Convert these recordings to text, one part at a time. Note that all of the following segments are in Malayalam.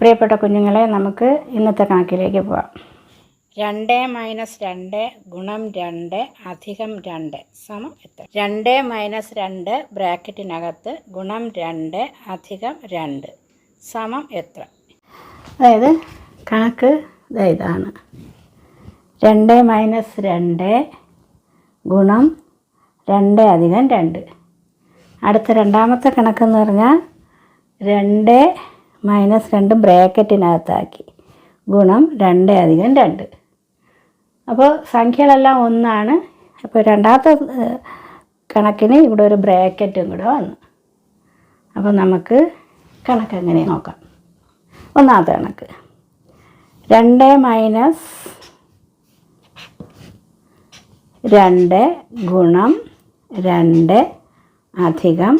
പ്രിയപ്പെട്ട കുഞ്ഞുങ്ങളെ നമുക്ക് ഇന്നത്തെ കണക്കിലേക്ക് പോവാം. രണ്ട് മൈനസ് രണ്ട് ഗുണം രണ്ട് അധികം രണ്ട് സമം എത്ര? രണ്ട് മൈനസ് രണ്ട് ബ്രാക്കറ്റിനകത്ത് ഗുണം രണ്ട് അധികം രണ്ട് സമം എത്ര? അതായത് കണക്ക് ഇതാണ്. രണ്ട് മൈനസ് രണ്ട് ഗുണം രണ്ട് അധികം രണ്ട്. അടുത്ത രണ്ടാമത്തെ കണക്കെന്ന് പറഞ്ഞാൽ രണ്ട് മൈനസ് രണ്ട് ബ്രാക്കറ്റിനകത്താക്കി. ഗുണം രണ്ട് അധികം രണ്ട്. അപ്പോൾ സംഖ്യകളെല്ലാം ഒന്നാണ്. അപ്പോൾ രണ്ടാമത്തെ കണക്കിന് ഇവിടെ ഒരു ബ്രാക്കറ്റും കൂടെ വന്നു. അപ്പോൾ നമുക്ക് കണക്ക് എങ്ങനെ നോക്കാം? ഒന്നാമത്തെ കണക്ക്. രണ്ട് മൈനസ് രണ്ട് ഗുണം രണ്ട് അധികം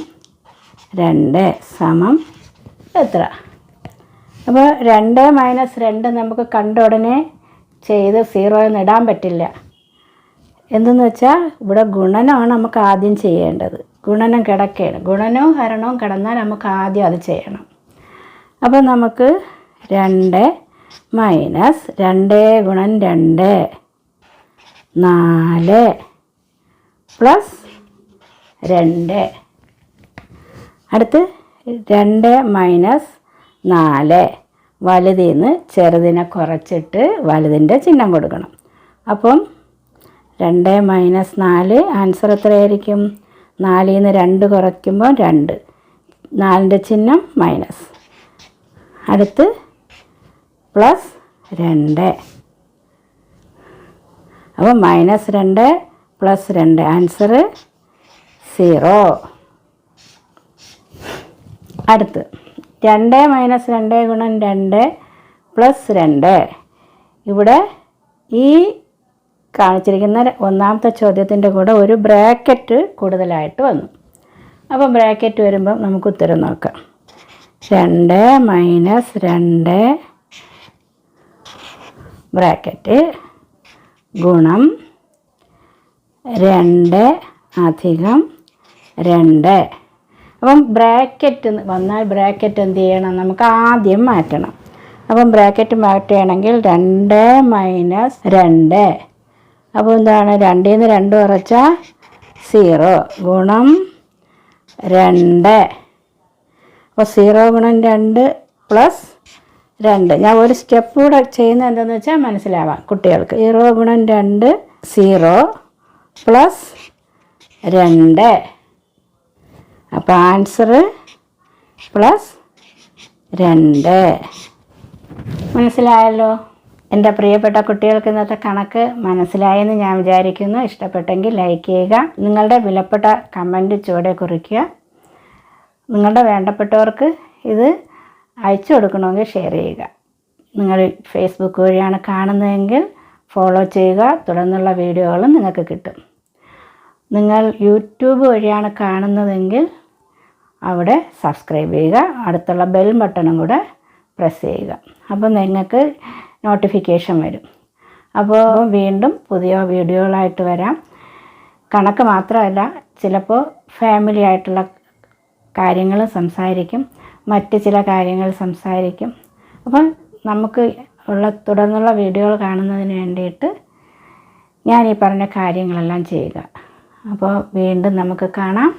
രണ്ട് സമം എത്ര? അപ്പോൾ രണ്ട് മൈനസ് രണ്ട് നമുക്ക് കണ്ട ഉടനെ ചെയ്ത് സീറോ എന്ന് ഇടാൻ പറ്റില്ല. എന്തെന്ന് വെച്ചാൽ ഇവിടെ ഗുണനമാണ് നമുക്ക് ആദ്യം ചെയ്യേണ്ടത്. ഗുണനം കിടക്കുകയാണ് ഗുണനവും ഹരണവും കിടന്നാൽ നമുക്ക് ആദ്യം അത് ചെയ്യണം. അപ്പോൾ നമുക്ക് രണ്ട് മൈനസ് രണ്ട് ഗുണം രണ്ട് നാല് പ്ലസ് രണ്ട്. അടുത്ത് രണ്ട് മൈനസ് നാല്. വലുതിൽ നിന്ന് ചെറുതിനെ കുറച്ചിട്ട് വലുതിന്റെ ചിഹ്നം കൊടുക്കണം. അപ്പം രണ്ട് മൈനസ് നാല് ആൻസർ എത്രയായിരിക്കും? നാലിൽ നിന്ന് രണ്ട് കുറയ്ക്കുമ്പോൾ രണ്ട്. നാലിന്റെ ചിഹ്നം മൈനസ്. അടുത്ത് പ്ലസ് രണ്ട്. അപ്പോൾ മൈനസ് രണ്ട് പ്ലസ് രണ്ട് ആൻസർ സീറോ. അടുത്ത് രണ്ട് മൈനസ് രണ്ട് ഗുണം രണ്ട് പ്ലസ് രണ്ട്. ഇവിടെ ഈ കാണിച്ചിരിക്കുന്ന ഒന്നാമത്തെ ചോദ്യത്തിന്റെ കൂടെ ഒരു ബ്രാക്കറ്റ് കൂടുതലായിട്ട് വന്നു. അപ്പോൾ ബ്രാക്കറ്റ് വരുമ്പം നമുക്ക് ഉത്തരം നോക്കാം. രണ്ട് മൈനസ് രണ്ട് ബ്രാക്കറ്റ് ഗുണം രണ്ട് അധികം രണ്ട്. അപ്പം ബ്രാക്കറ്റ് വന്നാൽ ബ്രാക്കറ്റ് എന്ത് ചെയ്യണം? നമുക്ക് ആദ്യം മാറ്റണം. അപ്പം ബ്രാക്കറ്റ് മാറ്റുകയാണെങ്കിൽ രണ്ട് മൈനസ് രണ്ട്. അപ്പോൾ എന്താണ്? രണ്ടിൽ നിന്ന് രണ്ട് കുറച്ചാൽ സീറോ ഗുണം രണ്ട്. അപ്പോൾ സീറോ ഗുണം രണ്ട് പ്ലസ് രണ്ട്. ഞാൻ ഒരു സ്റ്റെപ്പ് കൂടെ ചെയ്യുന്നത് എന്താണെന്ന് വെച്ചാൽ മനസ്സിലാവാം കുട്ടികൾക്ക്. സീറോ ഗുണം രണ്ട് സീറോ പ്ലസ് രണ്ട്. അപ്പോൾ ആൻസർ പ്ലസ് രണ്ട്. മനസ്സിലായല്ലോ? എന്റെ പ്രിയപ്പെട്ട കുട്ടികൾക്ക് ഇന്നത്തെ കണക്ക് മനസ്സിലായെന്ന് ഞാൻ വിചാരിക്കുന്നു. ഇഷ്ടപ്പെട്ടെങ്കിൽ ലൈക്ക് ചെയ്യുക. നിങ്ങളുടെ വിലപ്പെട്ട കമന്റ് ചുവടെ കുറിക്കുക. നിങ്ങളുടെ വേണ്ടപ്പെട്ടവർക്ക് ഇത് അയച്ചു കൊടുക്കണമെങ്കിൽ ഷെയർ ചെയ്യുക. നിങ്ങൾ ഫേസ്ബുക്ക് വഴിയാണ് കാണുന്നതെങ്കിൽ ഫോളോ ചെയ്യുക. തുടർന്നുള്ള വീഡിയോകളും നിങ്ങൾക്ക് കിട്ടും. നിങ്ങൾ യൂട്യൂബ് വഴിയാണ് കാണുന്നതെങ്കിൽ അവിടെ സബ്സ്ക്രൈബ് ചെയ്യുക. അടുത്തുള്ള ബെൽ ബട്ടണും കൂടെ പ്രസ് ചെയ്യുക. അപ്പോൾ നിങ്ങൾക്ക് നോട്ടിഫിക്കേഷൻ വരും. അപ്പോൾ വീണ്ടും പുതിയ വീഡിയോകളായിട്ട് വരാം. കണക്ക് മാത്രമല്ല ചിലപ്പോൾ ഫാമിലി ആയിട്ടുള്ള കാര്യങ്ങൾ സംസാരിക്കും. മറ്റ് ചില കാര്യങ്ങൾ സംസാരിക്കും. അപ്പം നമുക്ക് ഉള്ള തുടർന്നുള്ള വീഡിയോകൾ കാണുന്നതിന് വേണ്ടിയിട്ട് ഞാൻ ഈ പറഞ്ഞ കാര്യങ്ങളെല്ലാം ചെയ്യുക. അപ്പോൾ വീണ്ടും നമുക്ക് കാണാം.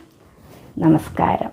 നമസ്കാരം.